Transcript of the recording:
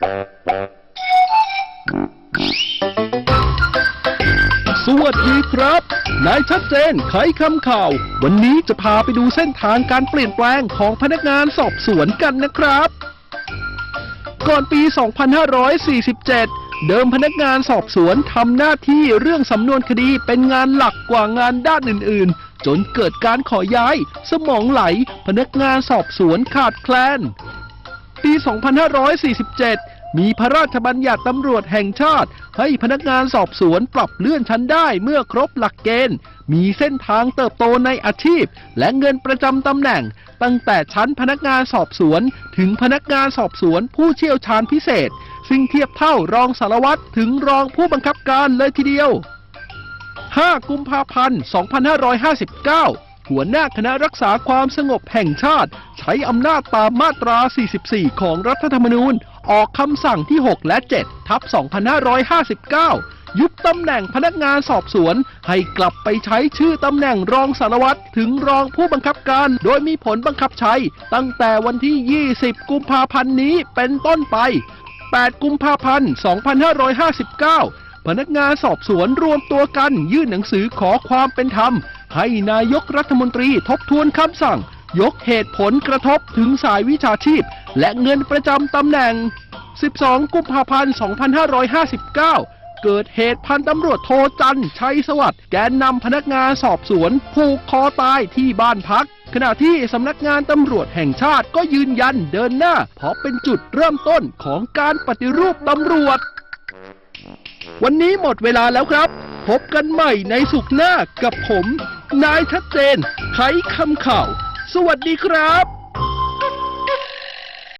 สวัสดีครับ นายชัดเจนไขคำข่าว วันนี้จะพาไปดูเส้นทางการเปลี่ยนแปลงของพนักงานสอบสวนกันนะครับ ก่อนปี 2547 เดิมพนักงานสอบสวนทำหน้าที่เรื่องสำนวนคดีเป็นงานหลักกว่างานด้านอื่น ๆ จนเกิดการขอย้าย สมองไหล พนักงานสอบสวนขาดแคลนปี 2547 มีพระราชบัญญัติตำรวจแห่งชาติ ให้พนักงานสอบสวนปรับเลื่อนชั้นได้เมื่อครบหลักเกณฑ์ มีเส้นทางเติบโตในอาชีพ และเงินประจำตำแหน่ง ตั้งแต่ชั้นพนักงานสอบสวน ถึงพนักงานสอบสวนผู้เชี่ยวชาญพิเศษ ซึ่งเทียบเท่ารองสารวัตรถึงรองผู้บังคับการเลยทีเดียว 5 กุมภาพันธ์ 2559 หัวหน้าคณะรักษาความสงบแห่งชาติ ใช้อำนาจตามมาตรา 44 ของรัฐธรรมนูญ ออกคำสั่งที่ 6 และ 7 ทับ 2559 ยุบตำแหน่งพนักงานสอบสวน ให้กลับไปใช้ชื่อตำแหน่งรองสารวัตรถึงรองผู้บังคับการ โดยมีผลบังคับใช้ ตั้งแต่วันที่ 20 กุมภาพันธ์นี้เป็นต้นไป 8 กุมภาพันธ์ 2559พนักงานสอบสวนรวมตัวกันยื่นหนังสือขอความเป็นธรรม ให้นายกรัฐมนตรีทบทวนคำสั่ง ยกเหตุผลกระทบถึงสายวิชาชีพ และเงินประจำตำแหน่ง 12 กุมภาพันธ์ 2559 เกิดเหตุพันตำรวจโทจันชัยสวัสดิ์แกนนำพนักงานสอบสวนผูกคอตายที่บ้านพัก ขณะที่สำนักงานตำรวจแห่งชาติก็ยืนยันเดินหน้า เพราะเป็นจุดเริ่มต้นของการปฏิรูปตำรวจ วันนี้หมดเวลาแล้วครับ พบกันใหม่ในสุขหน้ากับผม นายชัดเจนไขคำข่าว สวัสดีครับ